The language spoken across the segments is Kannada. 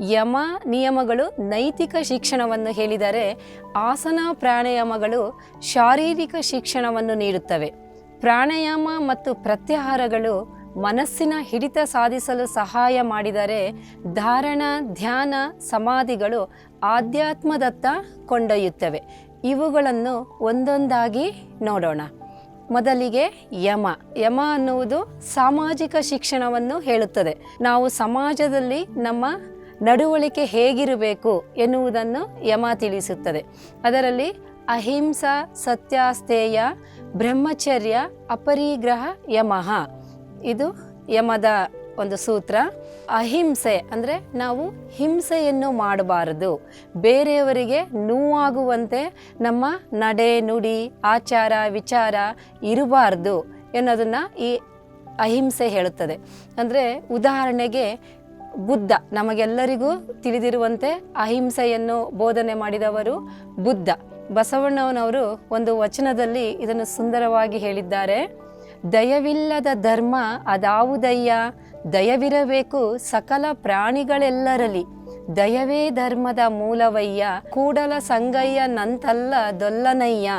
ಯಮ ನಿಯಮಗಳು ನೈತಿಕ ಶಿಕ್ಷಣವನ್ನು ಹೇಳಿದರೆ ಆಸನ ಪ್ರಾಣಾಯಾಮಗಳು ಶಾರೀರಿಕ ಶಿಕ್ಷಣವನ್ನು ನೀಡುತ್ತವೆ. ಪ್ರಾಣಾಯಾಮ ಮತ್ತು ಪ್ರತ್ಯಾಹಾರಗಳು ಮನಸ್ಸಿನ ಹಿಡಿತ ಸಾಧಿಸಲು ಸಹಾಯ ಮಾಡಿದರೆ ಧಾರಣ, ಧ್ಯಾನ, ಸಮಾಧಿಗಳು ಆಧ್ಯಾತ್ಮದತ್ತ ಕೊಂಡೊಯ್ಯುತ್ತವೆ. ಇವುಗಳನ್ನು ಒಂದೊಂದಾಗಿ ನೋಡೋಣ. ಮೊದಲಿಗೆ ಯಮ. ಯಮ ಅನ್ನುವುದು ಸಾಮಾಜಿಕ ಶಿಕ್ಷಣವನ್ನು ಹೇಳುತ್ತದೆ. ನಾವು ಸಮಾಜದಲ್ಲಿ ನಮ್ಮ ನಡವಳಿಕೆ ಹೇಗಿರಬೇಕು ಎನ್ನುವುದನ್ನು ಯಮ ತಿಳಿಸುತ್ತದೆ. ಅದರಲ್ಲಿ ಅಹಿಂಸಾ ಸತ್ಯಾಸ್ತೇಯ ಬ್ರಹ್ಮಚರ್ಯ, ಅಪರಿಗ್ರಹ ಯಮಃ ಇದು ಯಮದ ಒಂದು ಸೂತ್ರ. ಅಹಿಂಸೆ ಅಂದರೆ ನಾವು ಹಿಂಸೆಯನ್ನು ಮಾಡಬಾರದು. ಬೇರೆಯವರಿಗೆ ನೋವಾಗುವಂತೆ ನಮ್ಮ ನಡೆ, ನುಡಿ, ಆಚಾರ, ವಿಚಾರ ಇರಬಾರ್ದು ಎನ್ನೋದನ್ನು ಈ ಅಹಿಂಸೆ ಹೇಳುತ್ತದೆ. ಅಂದರೆ ಉದಾಹರಣೆಗೆ ಬುದ್ಧ ನಮಗೆಲ್ಲರಿಗೂ ತಿಳಿದಿರುವಂತೆ ಅಹಿಂಸೆಯನ್ನು ಬೋಧನೆ ಮಾಡಿದವರು ಬುದ್ಧ. ಬಸವಣ್ಣನವರು ಒಂದು ವಚನದಲ್ಲಿ ಇದನ್ನು ಸುಂದರವಾಗಿ ಹೇಳಿದ್ದಾರೆ. ದಯವಿಲ್ಲದ ಧರ್ಮ ಅದಾವುದಯ್ಯ, ದಯವಿರಬೇಕು ಸಕಲ ಪ್ರಾಣಿಗಳೆಲ್ಲರಲ್ಲಿ. ದಯವೇ ಧರ್ಮದ ಮೂಲವಯ್ಯ, ಕೂಡಲ ಸಂಗಯ್ಯ ನಂತಲ್ಲ ದೊಲ್ಲನಯ್ಯ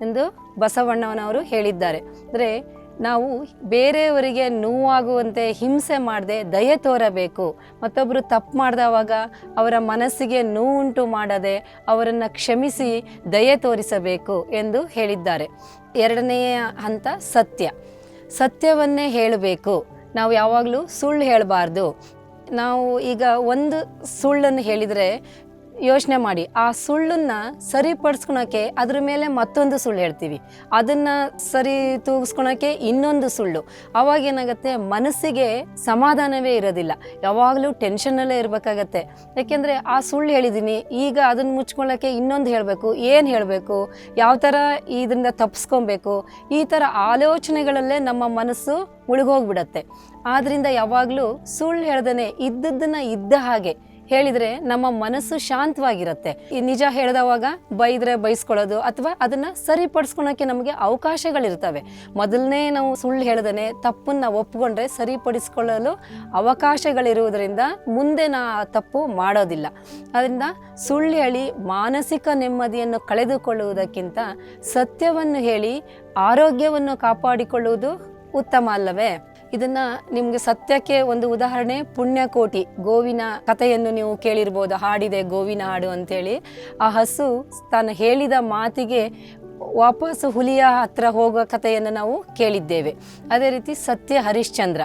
ಎಂದು ಬಸವಣ್ಣನವರು ಹೇಳಿದ್ದಾರೆ. ಅಂದರೆ ನಾವು ಬೇರೆಯವರಿಗೆ ನೋವಾಗುವಂತೆ ಹಿಂಸೆ ಮಾಡದೆ ದಯೆ ತೋರಬೇಕು. ಮತ್ತೊಬ್ಬರು ತಪ್ಪು ಮಾಡಿದವಾಗ ಅವರ ಮನಸ್ಸಿಗೆ ನೋವುಂಟು ಮಾಡದೆ ಅವರನ್ನು ಕ್ಷಮಿಸಿ ದಯೆ ತೋರಿಸಬೇಕು ಎಂದು ಹೇಳಿದ್ದಾರೆ. ಎರಡನೆಯ ಹಂತ ಸತ್ಯ. ಸತ್ಯವನ್ನೇ ಹೇಳಬೇಕು. ನಾವು ಯಾವಾಗಲೂ ಸುಳ್ಳು ಹೇಳಬಾರ್ದು. ನಾವು ಈಗ ಒಂದು ಸುಳ್ಳನ್ನು ಹೇಳಿದರೆ ಯೋಚನೆ ಮಾಡಿ, ಆ ಸುಳ್ಳನ್ನು ಸರಿಪಡಿಸ್ಕೊಳಕ್ಕೆ ಅದ್ರ ಮೇಲೆ ಮತ್ತೊಂದು ಸುಳ್ಳು ಹೇಳ್ತೀವಿ. ಅದನ್ನು ಸರಿ ತೂಗಿಸ್ಕೊಳಕ್ಕೆ ಇನ್ನೊಂದು ಸುಳ್ಳು. ಅವಾಗ ಏನಾಗುತ್ತೆ? ಮನಸ್ಸಿಗೆ ಸಮಾಧಾನವೇ ಇರೋದಿಲ್ಲ. ಯಾವಾಗಲೂ ಟೆನ್ಷನ್ನಲ್ಲೇ ಇರಬೇಕಾಗತ್ತೆ. ಯಾಕೆಂದರೆ ಆ ಸುಳ್ಳು ಹೇಳಿದ್ದೀನಿ ಈಗ ಅದನ್ನು ಮುಚ್ಕೊಳ್ಳೋಕ್ಕೆ ಇನ್ನೊಂದು ಹೇಳಬೇಕು, ಏನು ಹೇಳಬೇಕು, ಯಾವ ಥರ ಇದರಿಂದ ತಪ್ಪಿಸ್ಕೊಬೇಕು ಈ ಥರ ಆಲೋಚನೆಗಳಲ್ಲೇ ನಮ್ಮ ಮನಸ್ಸು ಮುಳುಗೋಗ್ಬಿಡತ್ತೆ. ಆದ್ದರಿಂದ ಯಾವಾಗಲೂ ಸುಳ್ಳು ಹೇಳ್ದೇ ಇದ್ದದ್ದನ್ನು ಇದ್ದ ಹಾಗೆ ಹೇಳಿದರೆ ನಮ್ಮ ಮನಸ್ಸು ಶಾಂತವಾಗಿರುತ್ತೆ. ಈ ನಿಜ ಹೇಳಿದವಾಗ ಬೈದ್ರೆ ಬೈಸ್ಕೊಳ್ಳೋದು ಅಥವಾ ಅದನ್ನ ಸರಿಪಡಿಸ್ಕೊಳಕ್ಕೆ ನಮಗೆ ಅವಕಾಶಗಳಿರ್ತವೆ. ಮೊದಲನೇ ನಾವು ಸುಳ್ಳು ಹೇಳ್ದೇ ತಪ್ಪನ್ನ ಒಪ್ಕೊಂಡ್ರೆ ಸರಿಪಡಿಸ್ಕೊಳ್ಳಲು ಅವಕಾಶಗಳಿರುವುದರಿಂದ ಮುಂದೆ ನಾ ತಪ್ಪು ಮಾಡೋದಿಲ್ಲ. ಅದರಿಂದ ಸುಳ್ಳು ಹೇಳಿ ಮಾನಸಿಕ ನೆಮ್ಮದಿಯನ್ನು ಕಳೆದುಕೊಳ್ಳುವುದಕ್ಕಿಂತ ಸತ್ಯವನ್ನು ಹೇಳಿ ಆರೋಗ್ಯವನ್ನು ಕಾಪಾಡಿಕೊಳ್ಳುವುದು ಉತ್ತಮ ಅಲ್ಲವೇ? ಇದನ್ನ ನಿಮಗೆ ಸತ್ಯಕ್ಕೆ ಒಂದು ಉದಾಹರಣೆ ಪುಣ್ಯಕೋಟಿ, ಗೋವಿನ ಕಥೆಯನ್ನು ನೀವು ಕೇಳಿರ್ಬೋದು, ಹಾಡಿದೆ ಗೋವಿನ ಹಾಡು ಅಂತೇಳಿ. ಆ ಹಸು ತಾನು ಹೇಳಿದ ಮಾತಿಗೆ ವಾಪಸ್ ಹುಲಿಯ ಹತ್ರ ಹೋಗೋ ಕಥೆಯನ್ನು ನಾವು ಕೇಳಿದ್ದೇವೆ. ಅದೇ ರೀತಿ ಸತ್ಯ ಹರಿಶ್ಚಂದ್ರ.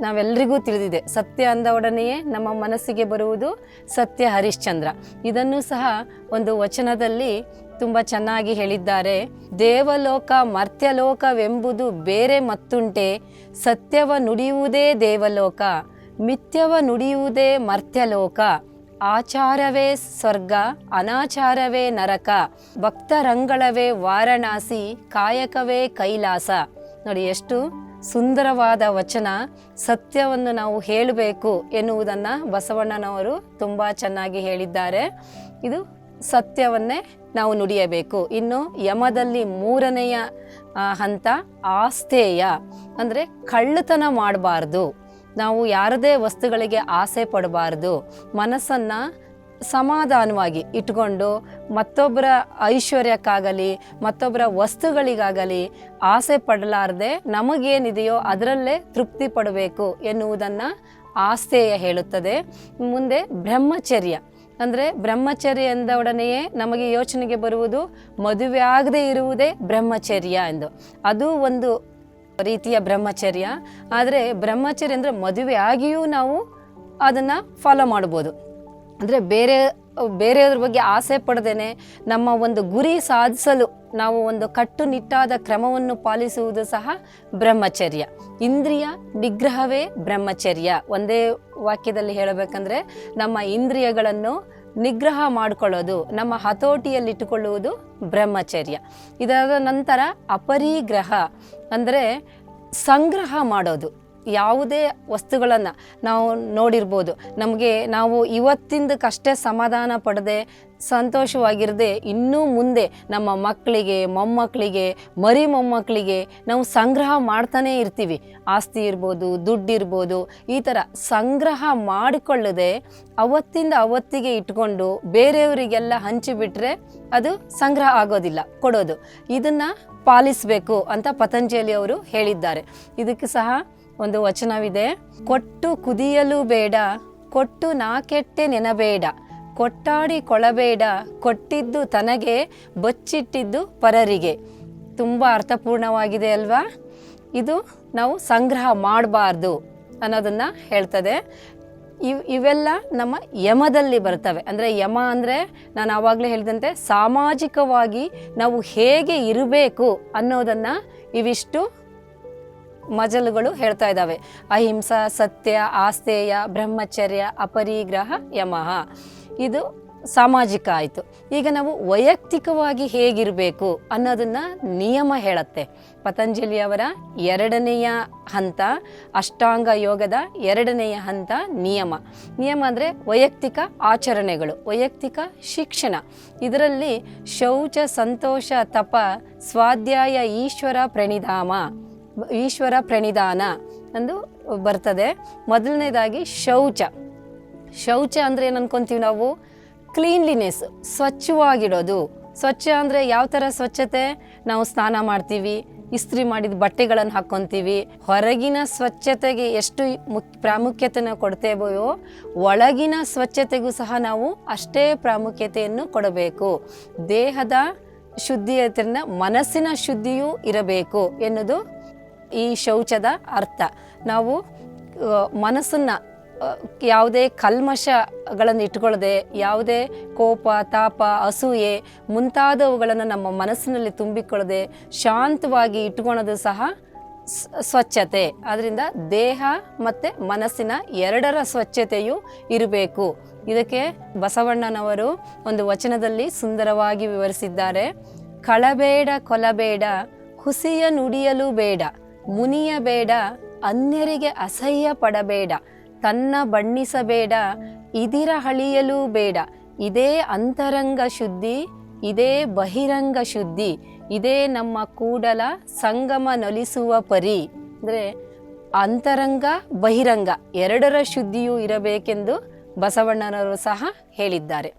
ನಾವೆಲ್ಲರಿಗೂ ತಿಳಿದಿದೆ. ಸತ್ಯ ಅಂದ ಒಡನೆಯೇ ನಮ್ಮ ಮನಸ್ಸಿಗೆ ಬರುವುದು ಸತ್ಯ ಹರಿಶ್ಚಂದ್ರ. ಇದನ್ನು ಸಹ ಒಂದು ವಚನದಲ್ಲಿ ತುಂಬ ಚೆನ್ನಾಗಿ ಹೇಳಿದ್ದಾರೆ. ದೇವಲೋಕ ಮರ್ತ್ಯಲೋಕವೆಂಬುದು ಬೇರೆ ಮತ್ತುಂಟೆ. ಸತ್ಯವ ನುಡಿಯುವುದೇ ದೇವಲೋಕ, ಮಿಥ್ಯವ ನುಡಿಯುವುದೇ ಮರ್ತ್ಯಲೋಕ. ಆಚಾರವೇ ಸ್ವರ್ಗ, ಅನಾಚಾರವೇ ನರಕ. ಭಕ್ತರಂಗಳವೇ ವಾರಣಾಸಿ, ಕಾಯಕವೇ ಕೈಲಾಸ. ನೋಡಿ ಎಷ್ಟು ಸುಂದರವಾದ ವಚನ ಸತ್ಯವನ್ನು ನಾವು ಹೇಳಬೇಕು ಎನ್ನುವುದನ್ನು ಬಸವಣ್ಣನವರು ತುಂಬ ಚೆನ್ನಾಗಿ ಹೇಳಿದ್ದಾರೆ. ಇದು ಸತ್ಯವನ್ನೇ ನಾವು ನುಡಿಯಬೇಕು. ಇನ್ನು ಯಮದಲ್ಲಿ ಮೂರನೆಯ ಹಂತ ಆಸ್ತೇಯ ಅಂದರೆ ಕಳ್ಳತನ ಮಾಡಬಾರ್ದು. ನಾವು ಯಾರದೇ ವಸ್ತುಗಳಿಗೆ ಆಸೆ ಪಡಬಾರ್ದು. ಮನಸ್ಸನ್ನು ಸಮಾಧಾನವಾಗಿ ಇಟ್ಕೊಂಡು ಮತ್ತೊಬ್ಬರ ಐಶ್ವರ್ಯಕ್ಕಾಗಲಿ, ಮತ್ತೊಬ್ಬರ ವಸ್ತುಗಳಿಗಾಗಲಿ ಆಸೆ ಪಡಲಾರದೆ ನಮಗೇನಿದೆಯೋ ಅದರಲ್ಲೇ ತೃಪ್ತಿ ಪಡಬೇಕು ಎನ್ನುವುದನ್ನು ಆಸ್ತೇಯ ಹೇಳುತ್ತದೆ. ಮುಂದೆ ಬ್ರಹ್ಮಚರ್ಯ. ಅಂದರೆ ಬ್ರಹ್ಮಚರ್ಯ ಎಂದೊಡನೆಯೇ ನಮಗೆ ಯೋಚನೆಗೆ ಬರುವುದು ಮದುವೆ ಆಗದೆ ಇರುವುದೇ ಬ್ರಹ್ಮಚರ್ಯ ಎಂದು. ಅದು ಒಂದು ರೀತಿಯ ಬ್ರಹ್ಮಚರ್ಯ. ಆದರೆ ಬ್ರಹ್ಮಚರ್ಯ ಅಂದರೆ ಮದುವೆ ಆಗಿಯೂ ನಾವು ಅದನ್ನು ಫಾಲೋ ಮಾಡ್ಬೋದು. ಅಂದರೆ ಬೇರೆ ಬೇರೆಯವ್ರ ಬಗ್ಗೆ ಆಸೆ ಪಡದೇನೆ ನಮ್ಮ ಒಂದು ಗುರಿ ಸಾಧಿಸಲು ನಾವು ಒಂದು ಕಟ್ಟುನಿಟ್ಟಾದ ಕ್ರಮವನ್ನು ಪಾಲಿಸುವುದು ಸಹ ಬ್ರಹ್ಮಚರ್ಯ. ಇಂದ್ರಿಯ ನಿಗ್ರಹವೇ ಬ್ರಹ್ಮಚರ್ಯ. ಒಂದೇ ವಾಕ್ಯದಲ್ಲಿ ಹೇಳಬೇಕಂದ್ರೆ ನಮ್ಮ ಇಂದ್ರಿಯಗಳನ್ನು ನಿಗ್ರಹ ಮಾಡಿಕೊಳ್ಳೋದು, ನಮ್ಮ ಹತೋಟಿಯಲ್ಲಿಟ್ಟುಕೊಳ್ಳುವುದು ಬ್ರಹ್ಮಚರ್ಯ. ಇದಾದ ನಂತರ ಅಪರಿಗ್ರಹ ಅಂದರೆ ಸಂಗ್ರಹ ಮಾಡೋದು. ಯಾವುದೇ ವಸ್ತುಗಳನ್ನು ನಾವು ನೋಡಿರ್ಬೋದು. ನಮಗೆ ನಾವು ಇವತ್ತಿಂದಕ್ಕಷ್ಟೇ ಸಮಾಧಾನ ಪಡದೆ ಸಂತೋಷವಾಗಿರದೆ ಇನ್ನೂ ಮುಂದೆ ನಮ್ಮ ಮಕ್ಕಳಿಗೆ, ಮೊಮ್ಮಕ್ಕಳಿಗೆ, ಮರಿ ಮೊಮ್ಮಕ್ಕಳಿಗೆ ನಾವು ಸಂಗ್ರಹ ಮಾಡ್ತಾನೇ ಇರ್ತೀವಿ. ಆಸ್ತಿ ಇರ್ಬೋದು, ದುಡ್ಡು ಇರ್ಬೋದು, ಈ ಥರ ಸಂಗ್ರಹ ಮಾಡಿಕೊಳ್ಳದೆ ಅವತ್ತಿಂದ ಅವತ್ತಿಗೆ ಇಟ್ಕೊಂಡು ಬೇರೆಯವರಿಗೆಲ್ಲ ಹಂಚಿಬಿಟ್ರೆ ಅದು ಸಂಗ್ರಹ ಆಗೋದಿಲ್ಲ, ಕೊಡೋದು. ಇದನ್ನು ಪಾಲಿಸಬೇಕು ಅಂತ ಪತಂಜಲಿ ಅವರು ಹೇಳಿದ್ದಾರೆ. ಇದಕ್ಕೆ ಸಹ ಒಂದು ವಚನವಿದೆ, ಕೊಟ್ಟು ಕುದಿಯಲು ಬೇಡ, ಕೊಟ್ಟು ನಾ ಕೆಟ್ಟೆ ನೆನಬೇಡ, ಕೊಟ್ಟಾಡಿ ಕೊಳಬೇಡ, ಕೊಟ್ಟಿದ್ದು ತನಗೆ, ಬಚ್ಚಿಟ್ಟಿದ್ದು ಪರರಿಗೆ. ತುಂಬ ಅರ್ಥಪೂರ್ಣವಾಗಿದೆ ಅಲ್ವಾ? ಇದು ನಾವು ಸಂಗ್ರಹ ಮಾಡಬಾರ್ದು ಅನ್ನೋದನ್ನು ಹೇಳ್ತದೆ. ಇವ್, ಇವೆಲ್ಲ ನಮ್ಮ ಯಮದಲ್ಲಿ ಬರ್ತವೆ. ಅಂದರೆ ಯಮ ಅಂದರೆ ನಾನು ಆವಾಗಲೇ ಹೇಳಿದಂತೆ ಸಾಮಾಜಿಕವಾಗಿ ನಾವು ಹೇಗೆ ಇರಬೇಕು ಅನ್ನೋದನ್ನು ಇವಿಷ್ಟು ಮಜಲುಗಳು ಹೇಳ್ತಾ ಇದ್ದಾವೆ. ಅಹಿಂಸಾ, ಸತ್ಯ ಆಸ್ತೇಯ ಬ್ರಹ್ಮಚರ್ಯ, ಅಪರಿಗ್ರಹ ಯಮಃ ಇದು ಸಾಮಾಜಿಕ ಆಯಿತು. ಈಗ ನಾವು ವೈಯಕ್ತಿಕವಾಗಿ ಹೇಗಿರಬೇಕು ಅನ್ನೋದನ್ನು ನಿಯಮ ಹೇಳುತ್ತೆ. ಪತಂಜಲಿಯವರ ಎರಡನೆಯ ಹಂತ, ಅಷ್ಟಾಂಗ ಯೋಗದ ಎರಡನೆಯ ಹಂತ ನಿಯಮ. ನಿಯಮ ಅಂದರೆ ವೈಯಕ್ತಿಕ ಆಚರಣೆಗಳು, ವೈಯಕ್ತಿಕ ಶಿಕ್ಷಣ. ಇದರಲ್ಲಿ ಶೌಚ, ಸಂತೋಷ, ತಪ, ಸ್ವಾಧ್ಯಾಯ, ಈಶ್ವರ, ಪ್ರಣಿಧಾಮ. ಈಶ್ವರ ಪ್ರಣಿಧಾನ ಎಂದು ಬರ್ತದೆ. ಮೊದಲನೇದಾಗಿ ಶೌಚ. ಶೌಚ ಅಂದರೆ ಏನು ಅನ್ಕೊಂತೀವಿ ನಾವು? ಕ್ಲೀನ್ಲಿನೆಸ್ ಸ್ವಚ್ಛವಾಗಿಡೋದು. ಸ್ವಚ್ಛ ಅಂದರೆ ಯಾವ ಥರ ಸ್ವಚ್ಛತೆ? ನಾವು ಸ್ನಾನ ಮಾಡ್ತೀವಿ, ಇಸ್ತ್ರಿ ಮಾಡಿದ ಬಟ್ಟೆಗಳನ್ನು ಹಾಕ್ಕೊತೀವಿ. ಹೊರಗಿನ ಸ್ವಚ್ಛತೆಗೆ ಎಷ್ಟು ಮುಕ್ ಪ್ರಾಮುಖ್ಯತೆಯನ್ನು ಕೊಡ್ತೇವೆಯೋ ಒಳಗಿನ ಸ್ವಚ್ಛತೆಗೂ ಸಹ ನಾವು ಅಷ್ಟೇ ಪ್ರಾಮುಖ್ಯತೆಯನ್ನು ಕೊಡಬೇಕು. ದೇಹದ ಶುದ್ಧಿಯತೆಯನ್ನು ಮನಸ್ಸಿನ ಶುದ್ಧಿಯೂ ಇರಬೇಕು ಎನ್ನುವುದು ಈ ಶೌಚದ ಅರ್ಥ. ನಾವು ಮನಸ್ಸನ್ನು ಯಾವುದೇ ಕಲ್ಮಶಗಳನ್ನು ಇಟ್ಕೊಳ್ಳದೆ ಯಾವುದೇ ಕೋಪ, ತಾಪ, ಅಸೂಯೆ ಮುಂತಾದವುಗಳನ್ನು ನಮ್ಮ ಮನಸ್ಸಿನಲ್ಲಿ ತುಂಬಿಕೊಳ್ಳದೆ ಶಾಂತವಾಗಿ ಇಟ್ಕೊಳೋದು ಸಹ ಸ್ವಚ್ಛತೆ. ಅದರಿಂದ ದೇಹ ಮತ್ತು ಮನಸ್ಸಿನ ಎರಡರ ಸ್ವಚ್ಛತೆಯು ಇರಬೇಕು. ಇದಕ್ಕೆ ಬಸವಣ್ಣನವರು ಒಂದು ವಚನದಲ್ಲಿ ಸುಂದರವಾಗಿ ವಿವರಿಸಿದ್ದಾರೆ. ಕಳಬೇಡ, ಕೊಲಬೇಡ, ಹುಸಿಯ ನುಡಿಯಲು ಬೇಡ. ಮುನಿಯಬೇಡ, ಅನ್ಯರಿಗೆ ಅಸಹ್ಯ ಪಡಬೇಡ ತನ್ನ ಬಣ್ಣಿಸಬೇಡ, ಇದಿರ ಹಳಿಯಲೂ ಬೇಡ. ಇದೇ ಅಂತರಂಗ ಶುದ್ಧಿ, ಇದೇ ಬಹಿರಂಗ ಶುದ್ಧಿ, ಇದೇ ನಮ್ಮ ಕೂಡಲ ಸಂಗಮ ನಲಿಸುವ ಪರಿ. ಅಂದರೆ ಅಂತರಂಗ, ಬಹಿರಂಗ ಎರಡರ ಶುದ್ಧಿಯೂ ಇರಬೇಕೆಂದು ಬಸವಣ್ಣನವರು ಸಹ ಹೇಳಿದ್ದಾರೆ.